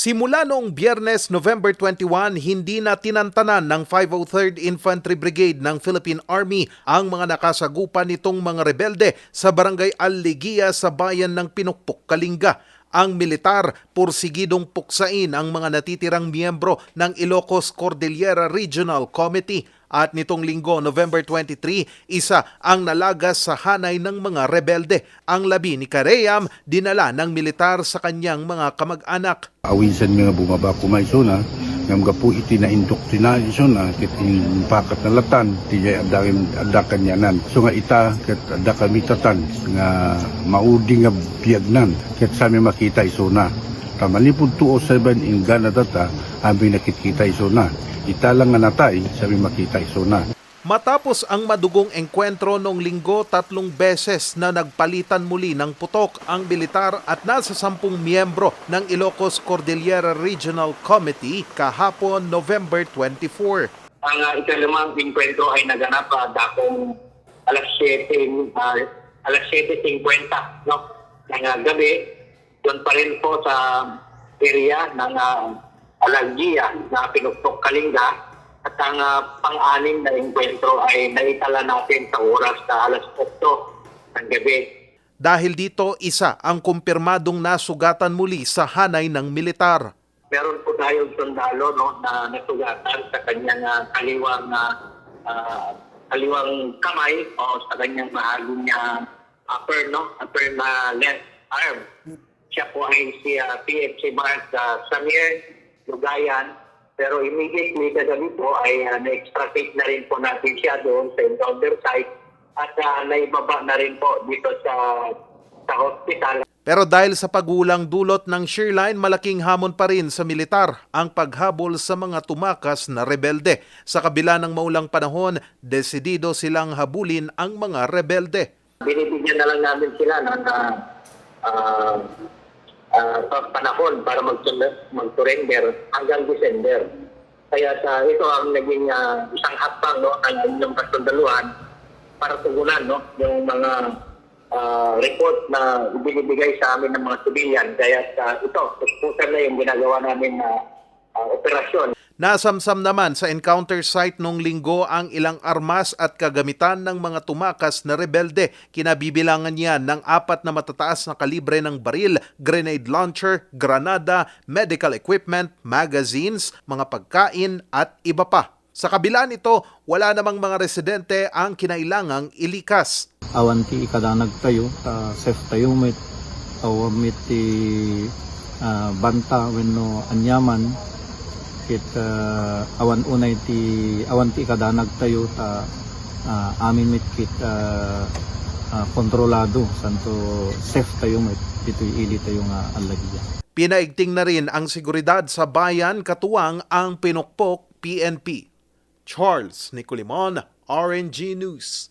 Simula noong biyernes November 21, hindi na tinantanan ng 503rd Infantry Brigade ng Philippine Army ang mga nakasagupan nitong mga rebelde sa barangay Aligia sa bayan ng Pinukpok, Kalinga. Ang militar pursigidong puksain ang mga natitirang miyembro ng Ilocos Cordillera Regional Committee at nitong linggo, November 23, isa ang nalagas sa hanay ng mga rebelde. Ang labi ni Kareyam dinala ng militar sa kanyang mga kamag-anak. Awisan mga bumaba kumay sona, ngam gapu iti na indoktrina sona, kit pakat na latan, tiya adakin adakan yanan. So nga ita, kat ada kami tatan, nga maudi nga biyagnan, kat sami makita isona. Tamalipod 207 in Ghana data, aming nakikita isona. Ita lang nga natay, sami makita isona. Matapos ang madugong engkwentro noong linggo, tatlong beses na nagpalitan muli ng putok ang militar at nasa sampung miyembro ng Ilocos Cordillera Regional Committee kahapon November 24. Ang uh, ikalimang inkwentro ay naganap uh, dakong alas 7, uh, alas 7.50 no? ng uh, gabi. Doon pa rin po sa area ng uh, Alangia na Pinukpok Kalinga. At ang uh, pang-anim na inkwentro ay naitala natin sa oras na alas 8 ng gabi. Dahil dito, isa ang kumpirmadong nasugatan muli sa hanay ng militar. meron po tayong sundalo no, na nasugatan sa kanyang ah, kaliwang ah, ah, kaliwang kamay o sa kanyang mahalong niya upper no upper na left arm siya po ay si ah, PFC Mark uh, Samir Lugayan pero immediately kagabi po ay uh, na-extricate na rin po natin siya doon sa encounter site at uh, naibaba na rin po dito sa sa hospital Pero dahil sa pagulang dulot ng Shearline, malaking hamon pa rin sa militar ang paghabol sa mga tumakas na rebelde. Sa kabila ng maulang panahon, desidido silang habulin ang mga rebelde. binibigyan na lang namin sila ng uh, uh, uh, panahon para mag- mag-surrender hanggang December. Kaya sa ito ang naging uh, isang hakbang no, ng inyong kasundaluhan para tugunan no, yung mga uh, report na binibigay sa amin ng mga sibilyan. Kaya uh, ito, puspusan na yung ginagawa namin na uh, operasyon. Nasamsam naman sa encounter site nung linggo ang ilang armas at kagamitan ng mga tumakas na rebelde. Kinabibilangan niya ng apat na matataas na kalibre ng baril, grenade launcher, granada, medical equipment, magazines, mga pagkain at iba pa. Sa kabila nito, wala namang mga residente ang kinailangang ilikas. awan ti ikadanag tayo ta safe tayo met awamit ti ah, banta wenno anyaman kit ah, awan unay ti awan ti ikadanag tayo ta ah, amin mit kit ah, ah, kontrolado santo safe tayo met dito'y ili tayo nga alagya Pinaigting na rin ang seguridad sa bayan katuwang ang Pinukpok PNP. Charles Nicolimon, RNG News.